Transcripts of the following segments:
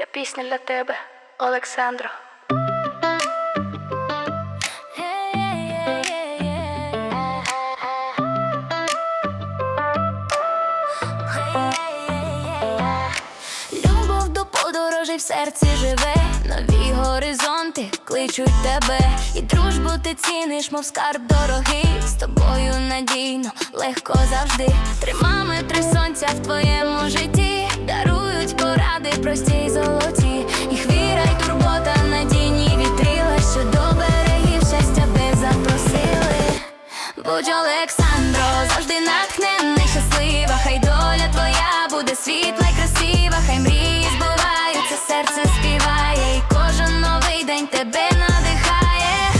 Ця пісня для тебе, Олександро. Любов до подорожей в серці живе, нові горизонти кличуть тебе, і дружбу ти ціниш, мов скарб дорогий. З тобою надійно, легко завжди. Три мами, три сонця в твоєму житті дарують поради прості Будь Олександро, завжди натхненний, щаслива, хай доля твоя буде світла й красива, хай мрії збуваються, серце співає, і кожен новий день тебе надихає.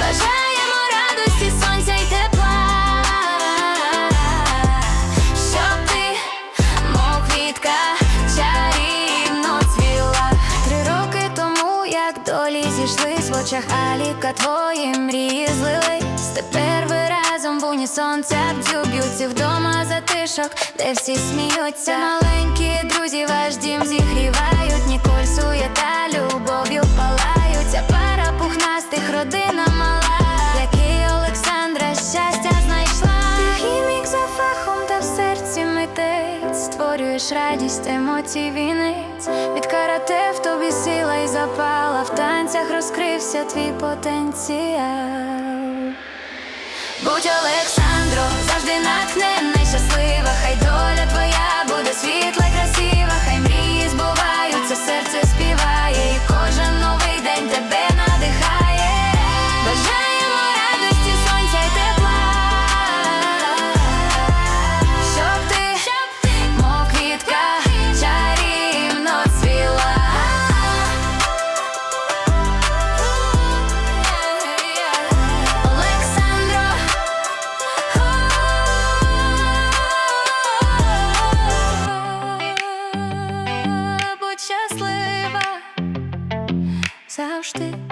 Бажаємо радості, сонця й тепла, щоб ти, мов квітка, чарівно цвіла. Три роки тому, як долі зійшлись в очах Аліка, твої мрії злились. Тепер ви разом в унісон ця б'ються вдома затишок, де всі сміються. Маленькі друзі, ваш дім зігрівають, Ніколь суєта, любов'ю палають. Пара пухнастих родина мала, який Олександра щастя знайшла. Хімік за фахом та в серці митець, створюєш радість, емоцій вінець. Від карате в тобі сила і запала, в танцях розкрився твій потенціал. Будь натхне завжди.